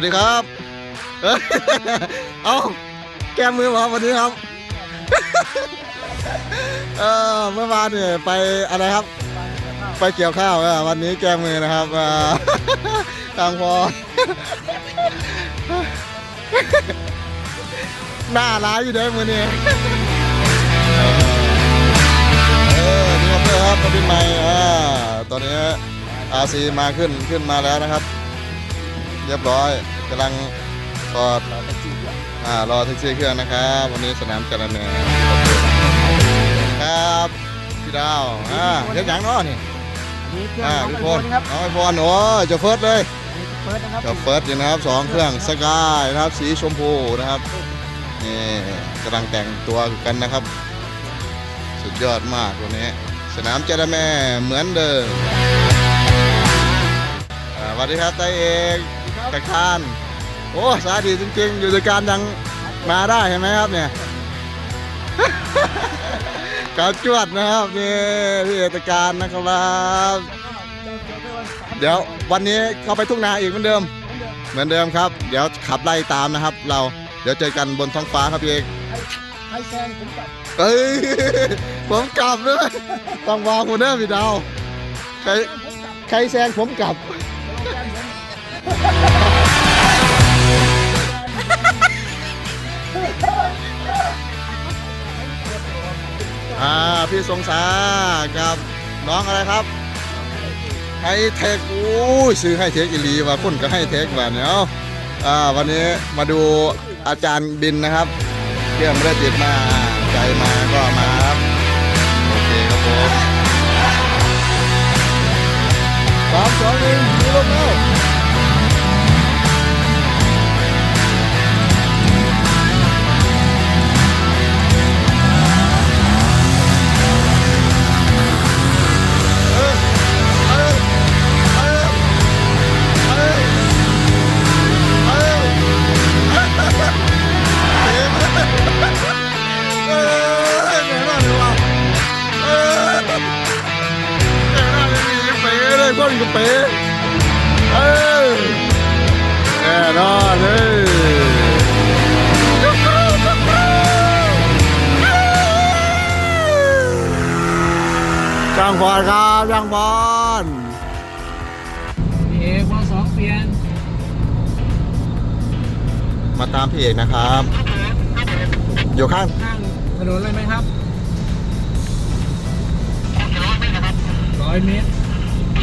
วัสดีครับ เอ้ยเอ้าแก้มือมาสวัสดีครับ เออเมื่อวานเนี่ยไปอะไรครับ ไปเกี่ยวข้าวอวันนี้แก้มือนะครับอ่าทางพอ หน้าร้ายอยู่ด้อมือเนี่ยเออนี่ครับเพื่อนครับกระบินใหม่อ่าตอนนี้อาซีมาขึ้นขึ้นมาแล้วนะครับ เรียบร้อย กำลังกอดอ่ารอแท็กซี่เครื่องนะครับ วันนี้สนามจระเนครับพี่ดาวอ่าเรียกอย่างเนาะนี่นี่เครื่องอ่าน้องพี่ไอพโฟลนครับน้องไอพลโอ้ยเจะเฟิร์สเลยเฟิร์สนะครับเจะเฟิร์สอยู่นะครับสองเครื่องสกายนะครับสีชมพูนะครับนี่กำลังแต่งตัวกันนะครับ สุดยอดมากวันนี้ สนามเจระแม่เหมือนเดิมอ่าสวัสดีครับไตาเอก ตะคาน โอ้สาดีจริงๆ อยู่ด้วยกันยังมาได้เห็นไหมครับเนี่ยกับจวดนะครับนี่พี่เอกตะการนะครับ เดี๋ยววันนี้เข้าไปทุ่งนาอีกเหมือนเดิม เหมือนเดิมครับ เดี๋ยวขับไล่ตามนะครับ เราเดี๋ยวเจอกันบนท้องฟ้าครับพี่เอกใครแซงผมกับเฮ้ยผมกลับด้วยต้องวางหัวเด้อพี่ดาวใครผมกับใครแซงผมกลับ อ่าพี่สงสากับน้องอะไรครับไฮเทคอู้ยซื้อไฮเทคอีหลีว่าคนก็ไฮเทคว่าเนี่ยอ่าวันนี้มาดูอาจารย์บินนะครับเครื่องไม่ได้ติดมาใจมาก็มาครับโอเคครับผมสามสองหนึ่งมีลมแล้ว เลยคนก็เป๋เอ้ยแน่นอนเลยช่างพรครับช่างพรเอกวสองเปลี่ยน มาตามพี่เอกนะครับ อยู่ข้างข้างถนนเลยไหมครับร้อยเมตร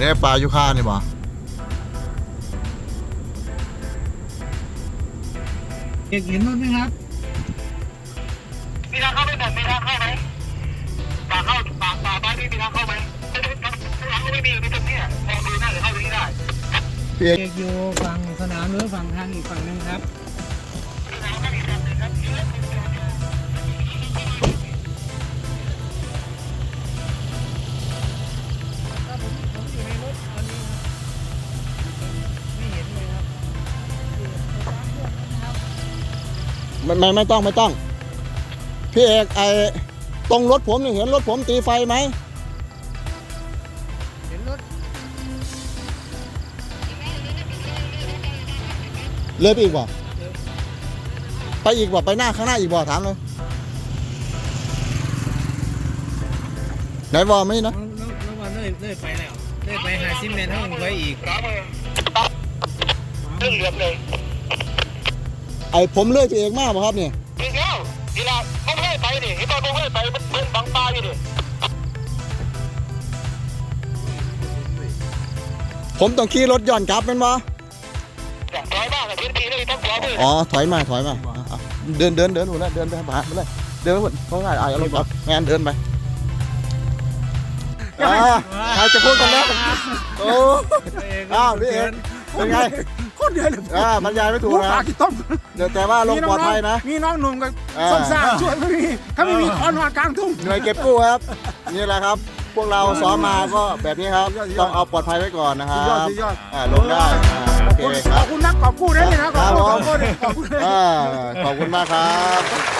นี่ยปลายุค่านี่บ่เอกเห็นรถไหมครับมีทางเข้าไหมผมมีทางเข้าไหมปากเข้าปากปากบ้านนี่มีทางเข้าไหมไม่ได้ทางทางก็ไม่มีมีตรงเนี้ยมองดูน่าจะเข้าตรงนี้ได้พี่เอกเอกอยู่ฝั่งสนามหรือฝั่งทางอีกฝั่งหนึงครับ ไม่ไม่ไม่ต้องไม่ต้อง พี่เอกไอตรงรถผมนี่เห็นรถผมตีไฟไหมเห็นรถเลยไปอีกบ่ไปอีกบ่ไปหน้าข้างหน้าอีกบ่ถามเลยไหนบ่ไม่นะน้องน้องน้องวันเลื่อยเลื่อยไปแล้วเลื่อยไปหาซิมเมนต์ให้ผมไว้อีกสามมือเรื่องเหลือมเลยไอผมเลื่อยพี่เอกมากบ่ครับเนี่ยจริงแล้วทีละต้องเลื่อยไปดิที่ตอนต้องเลื่อยไปมันเป็นบางปลาอยู่ดิผมต้องขี่รถย้อนกลับแมันบ่อย่างร้อยมากอะพื้นที่นี่ต้องขวามืออ๋อถอยมาถอยมาอะอะเดินเดินเดินหมดแล้วเดินไปหาไปเลยเดินไปหมดเขาง่ายอะเอารถออกงานเดินไปอ่าใครจะพูดกันแล้วโอ้อ้าวพี่เอก เป็นไงคนเดียวเลยอ่าบรรยายไม่ถูกหูนะปากกี่ต้มเดี๋ยวแต่ว่าลงปลอดภัยนะ มีน้องหนุ่มกับอ่าส้มซ่าช่วยไม่มีถ้าไม่มีคอนอนกลางทุ่งหน่วยเก็บกู้ครับ นี่แหละครับ พวกเราซ้อมมาก็แบบนี้ครับ ต้องเอาปลอดภัยไว้ก่อนนะครัสุดยอดบสุดยอดอ่าลงได้อ่าโอเคคขรัอบบคุณนักขอบคุณนะนี่นะขอบคุณคขรัอบบผมคุณขอบคุณอ่าขอบคุณมากครับ